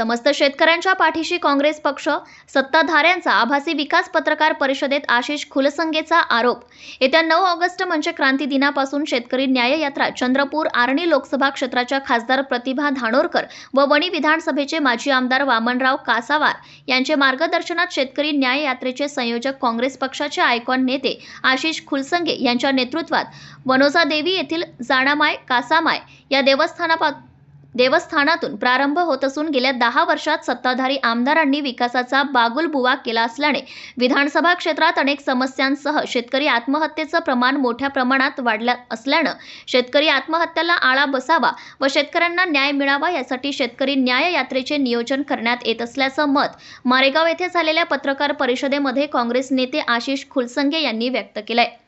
समस्त शेतकऱ्यांच्या पाठीशी काँग्रेस पक्ष सत्ताधाऱ्यांचा आभासी विकास पत्रकार परिषदेत आशिष खुलसंगेचा आरोप. येत्या नऊ ऑगस्ट म्हणजे क्रांती दिनापासून शेतकरी न्याय यात्रा चंद्रपूर आर्णी लोकसभा क्षेत्राच्या खासदार प्रतिभा धानोरकर व वणी विधानसभेचे माजी आमदार वामनराव कासावार यांचे मार्गदर्शनात शेतकरी न्याय यात्रेचे संयोजक काँग्रेस पक्षाचे आयकॉन नेते आशिष खुलसंगे यांच्या नेतृत्वात वनोजा देवी येथील जाणामाय कासामाय या देवस्थानापा देवस्थानातून प्रारंभ होत असून गेल्या दहा वर्षात सत्ताधारी आमदारांनी विकासाचा बागुलबुवा केला असल्याने विधानसभा क्षेत्रात अनेक समस्यांसह शेतकरी आत्महत्येचं प्रमाण मोठ्या प्रमाणात वाढलं असल्यानं शेतकरी आत्महत्येला आळा बसावा व शेतकऱ्यांना न्याय मिळावा यासाठी शेतकरी न्याय यात्रेचे नियोजन करण्यात येत असल्याचं मत मारेगाव येथे झालेल्या पत्रकार परिषदेमध्ये काँग्रेस नेते आशिष खुलसंगे यांनी व्यक्त केलंय.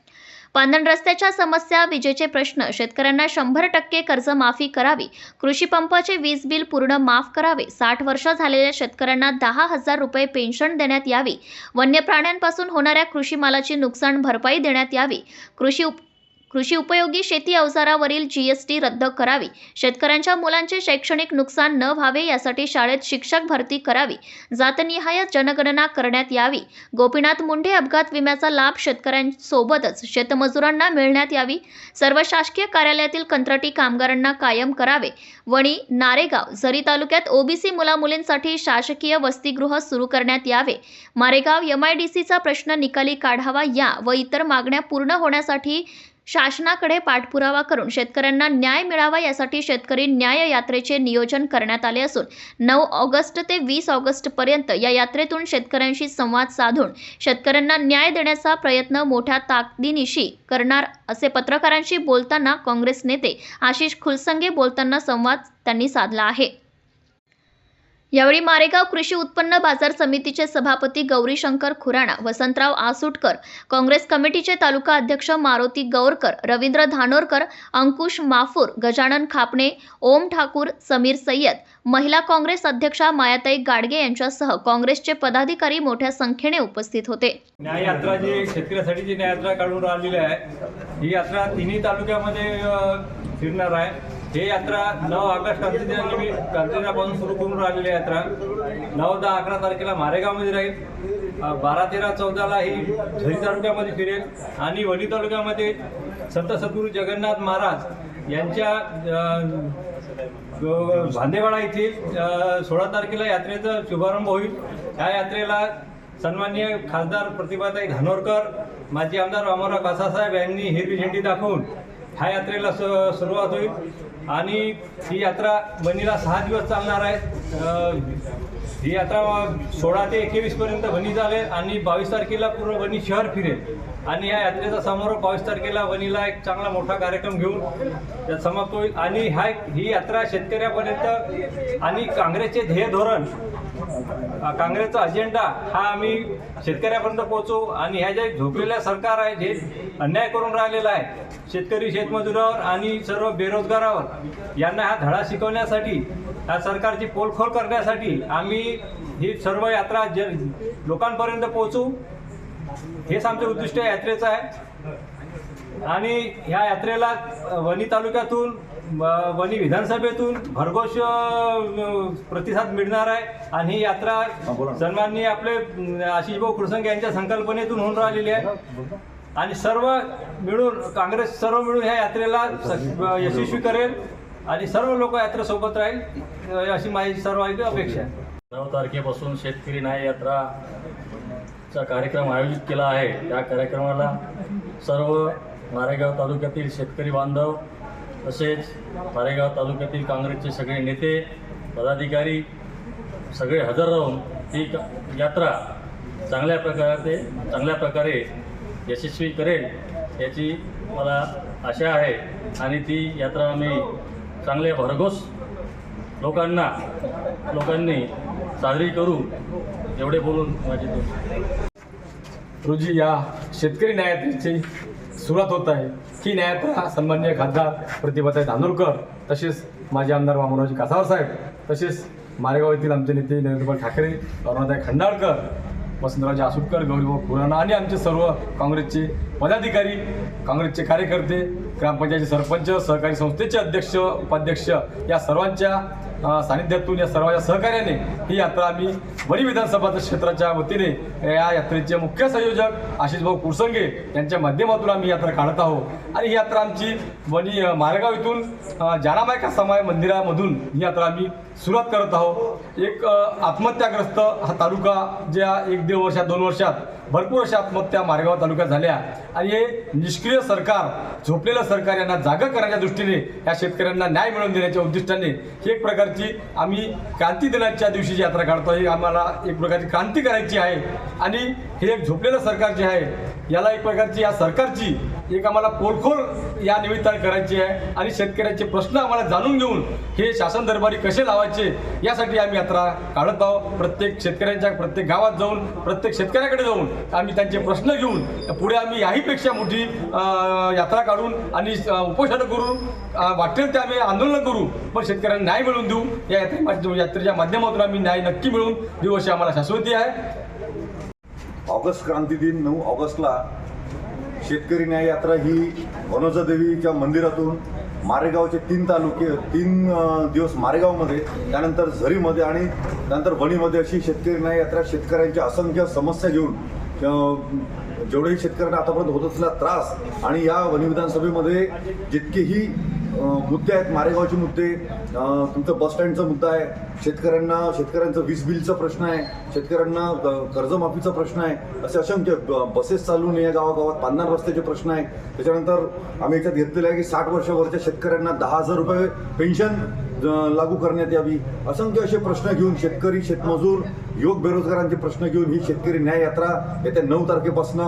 पांदण रस्त्याच्या समस्या विजेचे प्रश्न शेतकऱ्यांना शंभर टक्के कर्जमाफी करावी कृषी पंपाचे वीज बिल पूर्ण माफ करावे साठ वर्ष झालेल्या शेतकऱ्यांना दहा हजार रुपये पेन्शन देण्यात यावी वन्य प्राण्यांपासून होणाऱ्या कृषी मालाची नुकसान भरपाई देण्यात यावी कृषी उप कृषी उपयोगी शेती अवजारावरील जीएसटी रद्द करावी. शेतकऱ्यांच्या मुलांचे शैक्षणिक नुकसान न व्हावे यासाठी शाळेत शिक्षक भरती करावी. जातनिहाय जनगणना करण्यात यावी. गोपीनाथ मुंडे अपघात विम्याचा लाभ शेतकऱ्यांसोबतच शेतमजुरांना मिळण्यात यावी. सर्व शासकीय कार्यालयातील कंत्राटी कामगारांना कायम करावे. वणी नारेगाव झरी तालुक्यात ओबीसी मुलामुलींसाठी शासकीय वसतिगृह सुरू करण्यात यावे. मारेगाव एमआयडीसीचा प्रश्न निकाली काढावा या व इतर मागण्या पूर्ण होण्यासाठी शासनाकडे पाठपुरावा करून शेतकऱ्यांना न्याय मिळावा यासाठी शेतकरी न्याय यात्रेचे नियोजन करण्यात आले असून नऊ ऑगस्ट ते वीस ऑगस्ट पर्यंत या यात्रेतून शेतकऱ्यांशी संवाद साधून शेतकऱ्यांना न्याय देण्याचा प्रयत्न मोठ्या ताकदीनिशी करणार असे पत्रकारांशी बोलताना काँग्रेस नेते आशिष खुलसंगे बोलताना संवाद त्यांनी साधला आहे. यावेळी मारेगाव कृषी उत्पन्न बाजार समितीचे सभापती गौरीशंकर खुराणा वसंतराव आसुटकर काँग्रेस कमिटीचे तालुका अध्यक्ष मारुती गौरकर रवींद्र धानोरकर अंकुश माफूर गजानन खापणे ओम ठाकूर समीर सय्यद महिला काँग्रेस अध्यक्षा मायाताई गाडगे यांच्यासह काँग्रेसचे पदाधिकारी मोठ्या संख्येने उपस्थित होते. न्याय यात्रा जी शेतकऱ्यासाठी जी न्याय यात्रा काढून राहिलेली आहे ही यात्रा तिन्ही तालुक्यामध्ये फिरणार आहे. हे यात्रा नऊ ऑगस्ट क्रांतिदिनानिमित्त क्रांतीदिनापासून सुरू करून राहिलेली यात्रा. नऊ दहा अकरा तारखेला मारेगावमध्ये राहील. बारा तेरा चौदाला ही झरी तालुक्यामध्ये फिरेल. आणि वणी तालुक्यामध्ये संत सद्गुरू जगन्नाथ महाराज यांच्या भांदेवाडा येथील सोळा तारखेला यात्रेचा शुभारंभ होईल. या यात्रेला सन्मान्य खासदार प्रतिभाताई धानोरकर माजी आमदार वामनराव कासासाहेब यांनी हिरवी झेंडी दाखवून ह्या यात्रेला स सुरुवात होईल. आणि ही यात्रा बनीला सहा दिवस चालणार आहे. ही यात्रा सोळा ते एकवीस पर्यंत वणी चालेल आणि बावीस तारखेला पूर्ण वणी शहर फिरेल. आणि या यात्रेचा समारोप बावीस तारखेला वणीला एक चांगला मोठा कार्यक्रम घेऊन त्यात समाप्त होईल. आणि ह्या ही यात्रा शेतकऱ्यापर्यंत आणि काँग्रेसचे ध्येय धोरण काँग्रेसचा अजेंडा हा आम्ही शेतकऱ्यापर्यंत पोहोचू आणि ह्या जे झोपलेल्या सरकार आहे जे अन्याय करून राहिलेला आहे शेतकरी शेतमजुरावर आणि सर्व बेरोजगारावर यांना हा धडा शिकवण्यासाठी या सरकारची पोलखोल करण्यासाठी आम्ही ही सर्व यात्रा ज लोकांपर्यंत पोहोचू. हेच आमचं उद्दिष्ट यात्रेचं आहे. आणि ह्या यात्रेला वणी तालुक्यातून वणी विधानसभेतून भरघोष प्रतिसाद मिळणार आहे. आणि ही यात्रा सन्माननीय आपले आशिषभाऊ कृसंग यांच्या संकल्पनेतून होऊन राहिलेली आहे. आणि सर्व मिळून काँग्रेस सर्व मिळून ह्या यात्रेला यशस्वी करेल. आणि सर्व लोक यात्रेसोबत राहील अशी माझी सर्व अपेक्षा आहे. नऊ तारखेपासून शेतकरी न्याय यात्रा चा कार्यक्रम आयोजित केला आहे. त्या कार्यक्रमाला सर्व मारेगाव तालुक्यातील शेतकरी बांधव तसेच मारेगाव तालुक्यातील काँग्रेसचे सगळे नेते पदाधिकारी सगळे हजर राहून ही यात्रा चांगल्या प्रकारे चांगल्या प्रकारे यशस्वी करेल याची मला आशा आहे आणि ती यात्रा आम्ही चांगले भरघोस लोकांना लोकांनी साजरी करू एवढे बोलून माझे दोन. रोजी या शेतकरी न्यायालयाची सुरुवात होत आहे. ही न्यायालया सन्मान्य खासदार प्रतिभाताई धानोरकर तसेच माजी आमदार वामनरावजी कासावर साहेब तसेच मारेगाव येथील आमचे नेते नरेंद्रभाई ठाकरे अरुणाताई खंडाळकर वसंतरावजी आसुटकर गौरीभाऊ खुराना आणि आमचे सर्व काँग्रेसचे पदाधिकारी काँग्रेसचे कार्यकर्ते ग्रामपंचायतचे सरपंच सहकारी संस्थेचे अध्यक्ष उपाध्यक्ष या सर्वांच्या सानिध्यातून या सर्वांच्या सहकार्याने ही यात्रा आम्ही वणी विधानसभा क्षेत्राच्या वतीने या यात्रेचे मुख्य संयोजक आशिष भाऊ कुरसंगे यांच्या माध्यमातून आम्ही यात्रा काढत आहोत. आणि ही यात्रा आमची वणी मारेगाव इथून जानामायका समाय मंदिरामधून ही यात्रा आम्ही सुरुवात करत आहोत. एक आत्महत्याग्रस्त हा तालुका ज्या एक दीड वर्षात दोन वर्षात भरपूर अशा आत्महत्या मारेगाव तालुक्यात झाल्या. आणि हे निष्क्रिय सरकार झोपलेलं सरकार यांना जागा करण्याच्या दृष्टीने या शेतकऱ्यांना न्याय मिळवून देण्याच्या उद्दिष्टाने ही एक प्रकारची आम्ही क्रांती दिनाच्या दिवशी जी यात्रा काढतो ही आम्हाला एक प्रकारची क्रांती करायची आहे. आणि हे एक झोपलेलं सरकार जे आहे याला एक प्रकारची या सरकारची एक आम्हाला पोलखोल या निमित्ताने करायची आहे. आणि शेतकऱ्यांचे प्रश्न आम्हाला जाणून घेऊन हे शासन दरबारी कसे लावायचे यासाठी आम्ही यात्रा काढत आहोत. प्रत्येक शेतकऱ्यांच्या प्रत्येक गावात जाऊन प्रत्येक शेतकऱ्याकडे जाऊन आम्ही त्यांचे प्रश्न घेऊन पुढे आम्ही याहीपेक्षा मोठी यात्रा काढून आणि उपोषणं करू वाटेल ते आम्ही आंदोलन करू. पण शेतकऱ्यांना न्याय मिळवून देऊ. या यात्रे यात्रेच्या माध्यमातून आम्ही न्याय नक्की मिळवून देऊ अशी आम्हाला शाश्वती आहे. ऑगस्ट क्रांती दिन नऊ ऑगस्टला शेतकरी न्याय यात्रा ही वनोजा देवीच्या मंदिरातून मारेगावचे तीन तालुके तीन दिवस मारेगावमध्ये त्यानंतर झरीमध्ये आणि त्यानंतर वणीमध्ये अशी शेतकरी न्याय यात्रा शेतकऱ्यांच्या असंख्य समस्या घेऊन जेवढेही शेतकऱ्यांना आतापर्यंत होत असलेला त्रास आणि या वनी विधानसभेमध्ये जितकेही मुद्दे आहेत. मारेगावचे मुद्दे तुमचं बस स्टँडचा मुद्दा आहे. शेतकऱ्यांना शेतकऱ्यांचं वीज बिलचा प्रश्न आहे. शेतकऱ्यांना ग- कर्जमाफीचा प्रश्न आहे. असे असंख्य ब- बसेस चालू या गावागावात पांधार रस्त्याचे प्रश्न आहे. त्याच्यानंतर आम्ही याच्यात घेतलेलं आहे की साठ वर्षावरच्या शेतकऱ्यांना दहा हजार रुपये पेन्शन लागू करण्यात यावी. असंख्य असे प्रश्न घेऊन शेतकरी शेतमजूर युवक बेरोजगारांचे प्रश्न घेऊन ही शेतकरी न्याय यात्रा येत्या नऊ तारखेपासून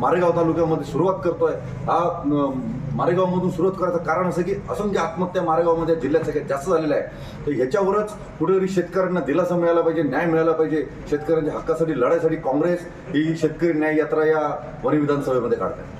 मारेगाव तालुक्यामध्ये सुरुवात करतोय. हा मारेगावमधून सुरुवात करायचं कारण असं की असंख्य आत्महत्या मारेगावमध्ये जिल्ह्यात सगळ्यात जास्त झालेल्या आहे तर ह्याच्यावरच कुठेतरी शेतकऱ्यांना दिलासा मिळाला पाहिजे न्याय मिळाला पाहिजे. शेतकऱ्यांच्या हक्कासाठी लढाईसाठी काँग्रेस ही शेतकरी न्याय यात्रा या वणी विधानसभेमध्ये काढत. आहे